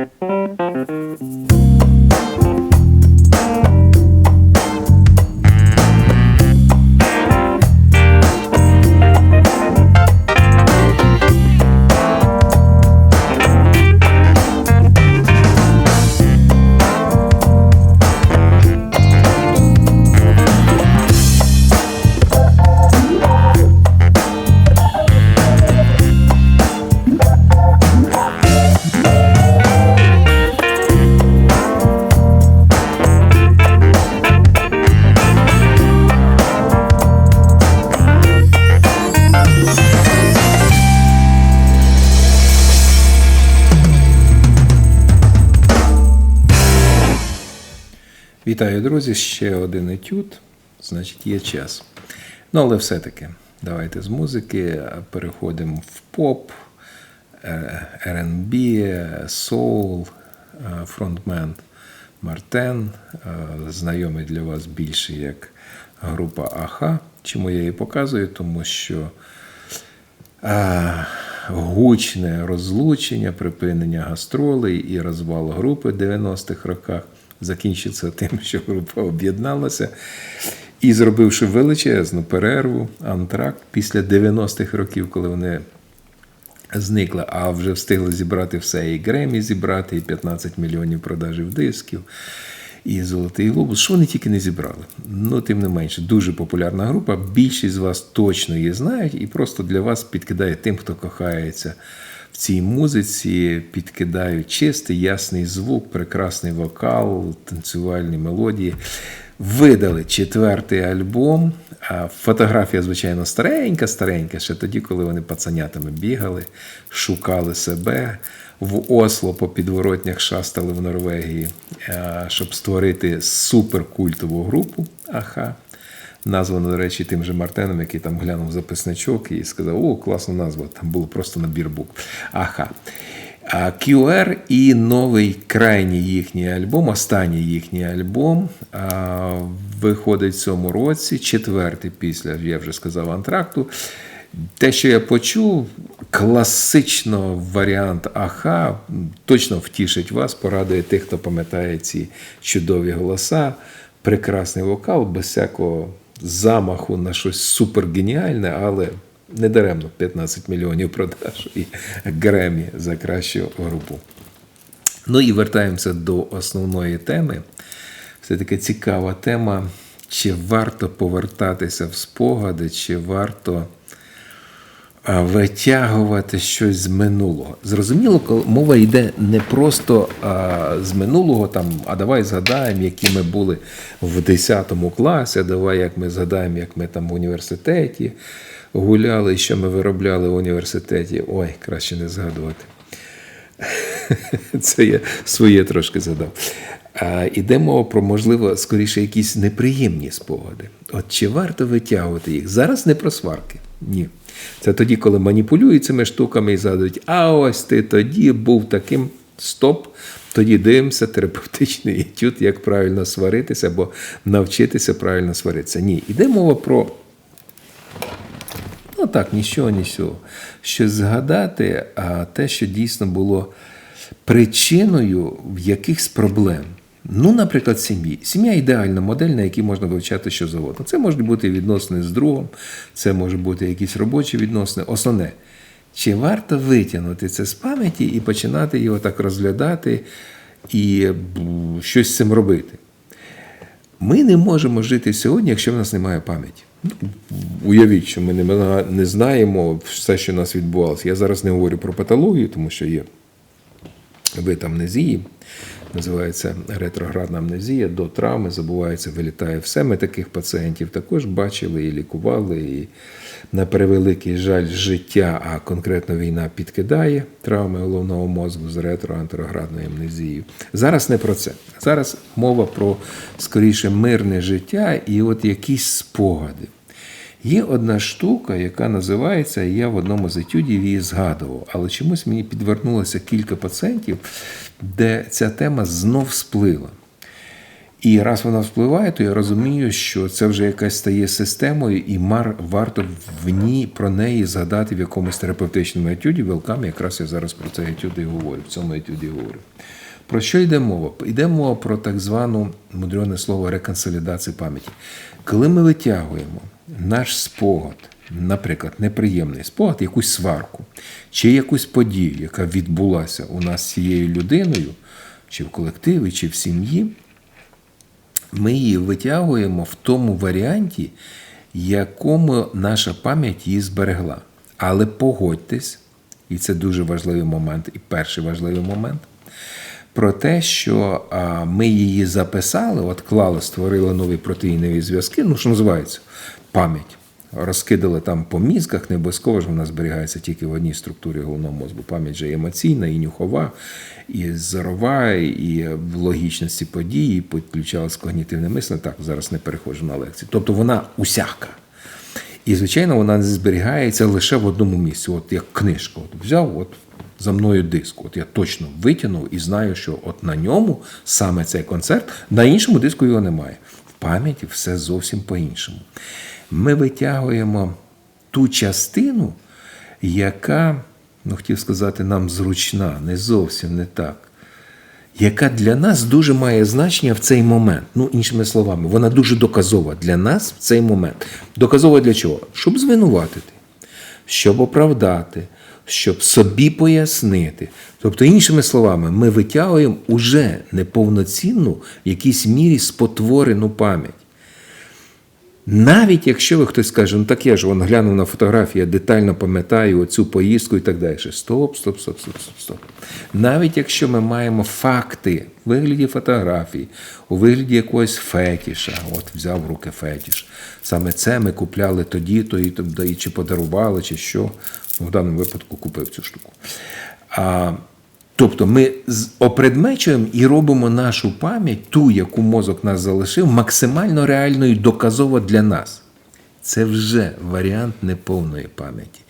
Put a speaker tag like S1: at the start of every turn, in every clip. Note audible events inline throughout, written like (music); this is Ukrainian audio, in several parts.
S1: Thank you. Вітаю, друзі! Ще один етюд, значить, є час. Ну, але все-таки, давайте з музики переходимо в поп, е, R&B, соул, е, фронтмен Мартен, е, знайомий для вас більше як група Аха. Чому я її показую? Тому що гучне розлучення, припинення гастролей і розвал групи в 90-х роках закінчиться тим, що група об'єдналася. І зробивши величезну перерву, антракт після 90-х років, коли вони зникли, а вже встигли зібрати все, і Гремі зібрати, і 15 мільйонів продажів дисків, і Золотий Глобус. Що вони тільки не зібрали. Ну, тим не менше, дуже популярна група. Більшість з вас точно її знають, і просто для вас підкидає тим, хто кохається в цій музиці, підкидають чистий, ясний звук, прекрасний вокал, танцювальні мелодії. Видали четвертий альбом. Фотографія, звичайно, старенька, старенька, ще тоді, коли вони пацанятами бігали, шукали себе. В Осло по підворотнях шастали в Норвегії, щоб створити суперкультову групу Аха. Названо, до речі, тим же Мартеном, який там глянув записничок і сказав: О, класна назва! Там було просто набір букв. Аха. QR і новий крайній їхній альбом, останній їхній альбом виходить в цьому році, четвертий після, я вже сказав, антракту. Те, що я почув, класично варіант Аха точно втішить вас, порадує тих, хто пам'ятає ці чудові голоса, прекрасний вокал, без всякого замаху на щось супергеніальне, але недаремно 15 мільйонів продаж і Гремі за кращу групу. Ну і вертаємося до основної теми. Все-таки цікава тема, чи варто повертатися в спогади, чи варто витягувати щось з минулого. Зрозуміло, коли мова йде не просто а, з минулого, там, а давай згадаємо, які ми були в 10 класі, а давай як ми згадаємо, як ми там в університеті гуляли, що ми виробляли в університеті. Ой, краще не згадувати. (laughs) Це я своє трошки задав. А, Іде мова про, можливо, скоріше, якісь неприємні спогади. От чи варто витягувати їх? Зараз не про сварки. Ні. Це тоді, коли маніпулюють цими штуками і згадують, а ось ти тоді був таким стоп. Тоді дивимося терапевтичний етюд, як правильно сваритися або навчитися правильно сваритися. Ні, іде мова про. Ну так, нічого, нічого. Що згадати а те, що дійсно було причиною якихось проблем. Ну, наприклад, сім'ї. Сім'я ідеальна модель, на якій можна вивчати що завгодно. Це можуть бути відносини з другом, це може бути якісь робочі відносини. Основне, чи варто витягнути це з пам'яті і починати його так розглядати і щось з цим робити? Ми не можемо жити сьогодні, якщо в нас немає пам'яті. Уявіть, що ми не знаємо все, що у нас відбувалося. Я зараз не говорю про патологію, тому що є вид амнезії, називається ретроградна амнезія, до травми забувається, вилітає все. Ми таких пацієнтів також бачили і лікували. І на превеликий жаль, життя, а конкретно війна підкидає травми головного мозку з ретро-антероградною амнезією. Зараз не про це. Зараз мова про скоріше мирне життя і от якісь спогади. Є одна штука, яка називається, я в одному з етюдів її згадував, але чомусь мені підвернулося кілька пацієнтів, де ця тема знов сплила. І раз вона впливає, то я розумію, що це вже якась стає системою, і мар варто в ній про неї згадати в якомусь терапевтичному етюді. Велкам, якраз я зараз про цей етюд і говорю, в цьому етюді говорю. Про що йде мова? Йде мова про так звану мудрене слово реконсолідацію пам'яті. Коли ми витягуємо наш спогад, наприклад, неприємний спогад, якусь сварку, чи якусь подію, яка відбулася у нас з цією людиною, чи в колективі, чи в сім'ї, ми її витягуємо в тому варіанті, якому наша пам'ять її зберегла. Але погодьтесь, і це дуже важливий момент, і перший важливий момент, про те, що ми її записали, от клали, створили нові протеїнові зв'язки, ну що називається пам'ять. Розкидали там по мізках, не обов'язково ж вона зберігається тільки в одній структурі головного мозку. Пам'ять же і емоційна, і нюхова, і зорова, і в логічності події, підключалась когнітивне мислення. Так, зараз не переходжу на лекції. Тобто вона усяка. І, звичайно, вона не зберігається лише в одному місці, от як книжка. От взяв от за мною диск. От я точно витягнув і знаю, що от на ньому саме цей концерт, на іншому диску його немає. В пам'яті все зовсім по-іншому. Ми витягуємо ту частину, яка, ну хотів сказати, нам зручна, не зовсім не так. Яка для нас дуже має значення в цей момент. Ну, іншими словами, вона дуже доказова для нас в цей момент. Доказова для чого? Щоб звинуватити, щоб оправдати, щоб собі пояснити. Тобто, іншими словами, ми витягуємо уже неповноцінну в якійсь мірі спотворену пам'ять. Навіть якщо ви хтось скаже, ну так я ж вон глянув на фотографію, я детально пам'ятаю оцю поїздку і так далі. Стоп, стоп, стоп, стоп, стоп, стоп. Навіть якщо ми маємо факти у вигляді фотографій, у вигляді якогось фетіша, от взяв в руки фетіш. Саме це ми купляли тоді, то і, то, і чи подарували, чи що. Ну, в даному випадку купив цю штуку. А, Тобто ми опредмечуємо і робимо нашу пам'ять, ту, яку мозок нас залишив, максимально реальною доказово для нас. Це вже варіант неповної пам'яті.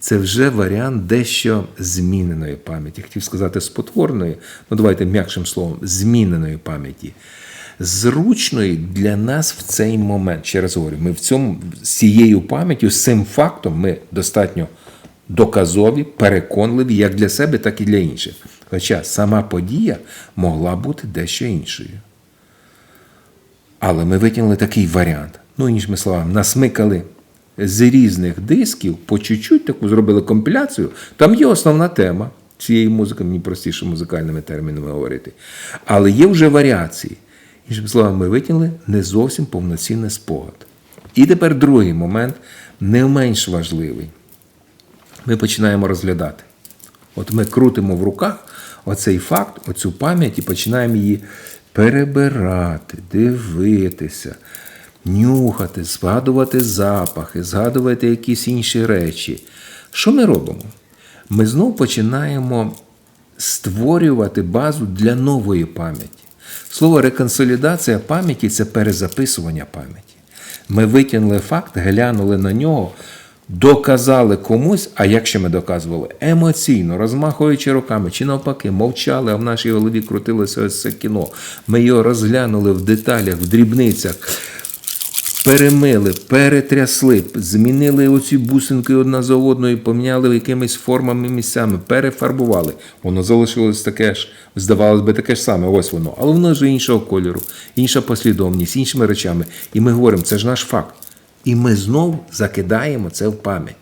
S1: Це вже варіант дещо зміненої пам'яті. Хотів сказати спотворної, ну давайте м'якшим словом, зміненої пам'яті. Зручної для нас в цей момент. Ще раз говорю, ми в цьому з цією пам'яттю, з цим фактом ми достатньо доказові, переконливі як для себе, так і для інших. Хоча сама подія могла бути дещо іншою. Але ми витягнули такий варіант. Ну, іншими словами, насмикали з різних дисків, по чуть-чуть таку зробили компіляцію. Там є основна тема цієї музики, мені простіше музикальними термінами говорити. Але є вже варіації. Іншими словами, ми витягнули не зовсім повноцінний спогад. І тепер другий момент, не менш важливий. Ми починаємо розглядати. От ми крутимо в руках оцей факт, оцю пам'ять і починаємо її перебирати, дивитися, нюхати, згадувати запахи, згадувати якісь інші речі. Що ми робимо? Ми знову починаємо створювати базу для нової пам'яті. Слово реконсолідація пам'яті це перезаписування пам'яті. Ми витягнули факт, глянули на нього доказали комусь, а як ще ми доказували? Емоційно, розмахуючи руками, чи навпаки, мовчали, а в нашій голові крутилося ось це кіно. Ми його розглянули в деталях, в дрібницях. Перемили, перетрясли, змінили оці бусинки одна за одною, поміняли якимись формами місцями, перефарбували. Воно залишилось таке ж, здавалось би, таке ж саме, ось воно. Але воно вже іншого кольору, інша послідовність, іншими речами. І ми говоримо, це ж наш факт. І ми знов закидаємо це в пам'ять.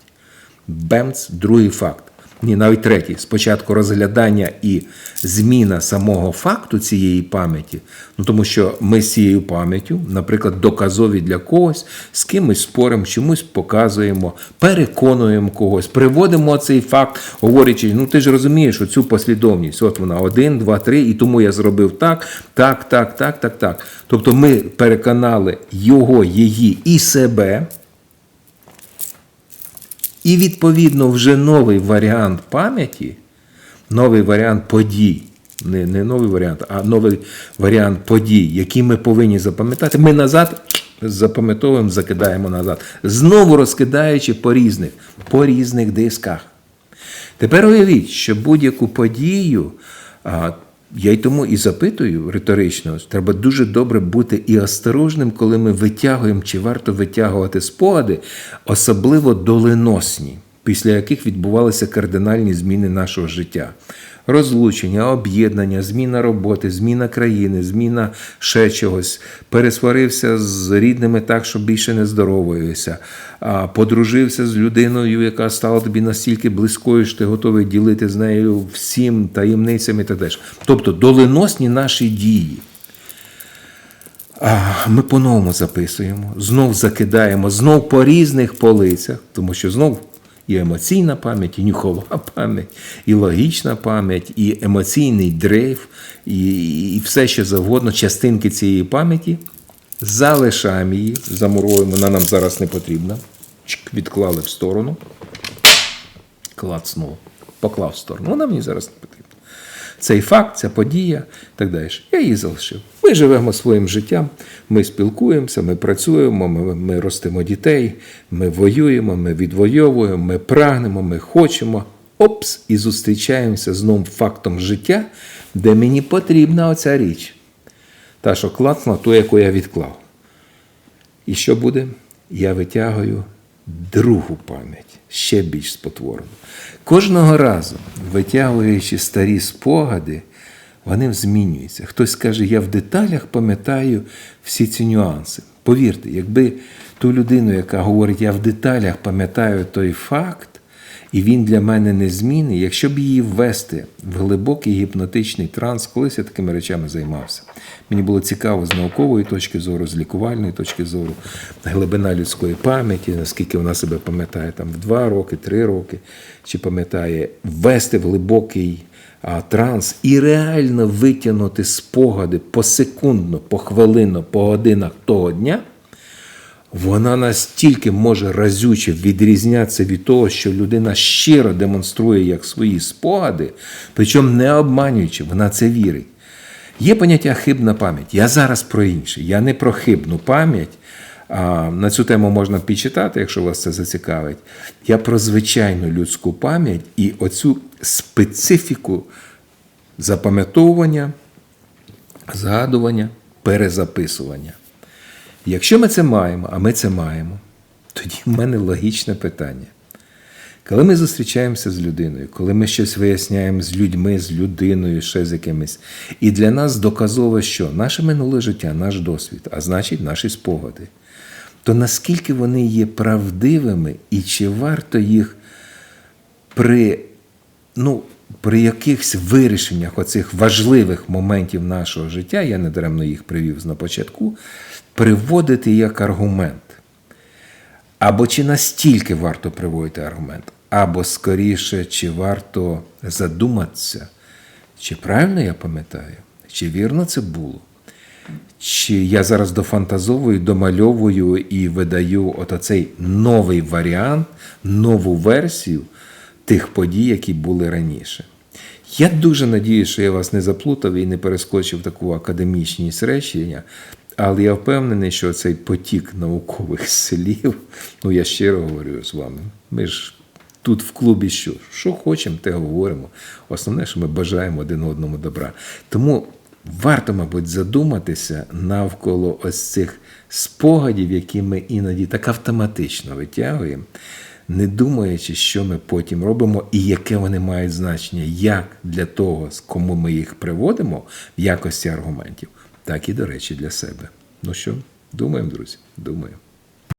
S1: Бемц, другий факт. Ні, навіть третій. Спочатку розглядання і зміна самого факту цієї пам'яті, ну тому що ми з цією пам'яттю, наприклад, доказові для когось, з кимось споримо, чомусь показуємо, переконуємо когось, приводимо цей факт, говорячи, ну ти ж розумієш оцю послідовність. От вона один, два, три, і тому я зробив так, так, так, так, так, так. Тобто ми переконали його, її і себе. І, відповідно, вже новий варіант пам'яті, новий варіант подій, не не новий варіант, а новий варіант подій, які ми повинні запам'ятати, ми назад запам'ятовуємо, закидаємо назад, знову розкидаючи по різних, по різних дисках. Тепер уявіть, що будь-яку подію Я й тому і запитую риторично, треба дуже добре бути і осторожним, коли ми витягуємо, чи варто витягувати спогади, особливо доленосні, після яких відбувалися кардинальні зміни нашого життя. Розлучення, об'єднання, зміна роботи, зміна країни, зміна ще чогось, пересварився з рідними так, що більше не здоровуюся, подружився з людиною, яка стала тобі настільки близькою, що ти готовий ділити з нею всім таємницями та теж. Тобто доленосні наші дії. Ми по-новому записуємо, знов закидаємо, знов по різних полицях, тому що знов і емоційна пам'ять, і нюхова (laughs) пам'ять, і логічна пам'ять, і емоційний дрейф, і, і все що завгодно, частинки цієї пам'яті. Залишаємо її, замуровуємо, вона нам зараз не потрібна. Відклали в сторону, Клацнув, поклав в сторону. Вона мені зараз не потрібна. Цей факт, ця подія, так далі. Я її залишив. Ми живемо своїм життям, ми спілкуємося, ми працюємо, ми, ми ростимо дітей, ми воюємо, ми відвоюємо, ми прагнемо, ми хочемо. Опс, і зустрічаємося з новим фактом життя, де мені потрібна оця річ. Та, що клацнула, ту, яку я відклав. І що буде? Я витягую другу пам'ять, ще більш спотворену. Кожного разу, витягуючи старі спогади, вони змінюються. Хтось каже, я в деталях пам'ятаю всі ці нюанси. Повірте, якби ту людину, яка говорить, я в деталях пам'ятаю той факт, і він для мене не змінний, якщо б її ввести в глибокий гіпнотичний транс, колись я такими речами займався. Мені було цікаво з наукової точки зору, з лікувальної точки зору, глибина людської пам'яті, наскільки вона себе пам'ятає там в два роки, три роки, чи пам'ятає ввести в глибокий а, транс і реально витягнути спогади посекундно, похвилинно, по годинах того дня. Вона настільки може разюче відрізнятися від того, що людина щиро демонструє як свої спогади, причому не обманюючи, вона це вірить. Є поняття хибна пам'ять. Я зараз про інше. Я не про хибну пам'ять. А, На цю тему можна підчитати, якщо вас це зацікавить. Я про звичайну людську пам'ять і оцю специфіку запам'ятовування, згадування, перезаписування. Якщо ми це маємо, а ми це маємо, тоді в мене логічне питання. Коли ми зустрічаємося з людиною, коли ми щось виясняємо з людьми, з людиною, ще з якимись, і для нас доказово, що наше минуле життя, наш досвід, а значить наші спогади, то наскільки вони є правдивими і чи варто їх при, ну, при якихось вирішеннях оцих важливих моментів нашого життя, я не даремно їх привів на початку, приводити як аргумент. Або чи настільки варто приводити аргумент, або скоріше, чи варто задуматися, чи правильно я пам'ятаю, чи вірно це було, чи я зараз дофантазовую, домальовую і видаю от оцей новий варіант, нову версію тих подій, які були раніше. Я дуже надію, що я вас не заплутав і не перескочив таку академічність речення, але я впевнений, що цей потік наукових (laughs) слів, ну я щиро говорю з вами. Ми ж тут в клубі що? Що хочемо, те говоримо. Основне, що ми бажаємо один одному добра. Тому варто, мабуть, задуматися навколо ось цих спогадів, які ми іноді так автоматично витягуємо. Не думаючи, що ми потім робимо і яке вони мають значення, як для того, з кому ми їх приводимо в якості аргументів, так і, до речі, для себе. Ну що, думаємо, друзі? Думаємо.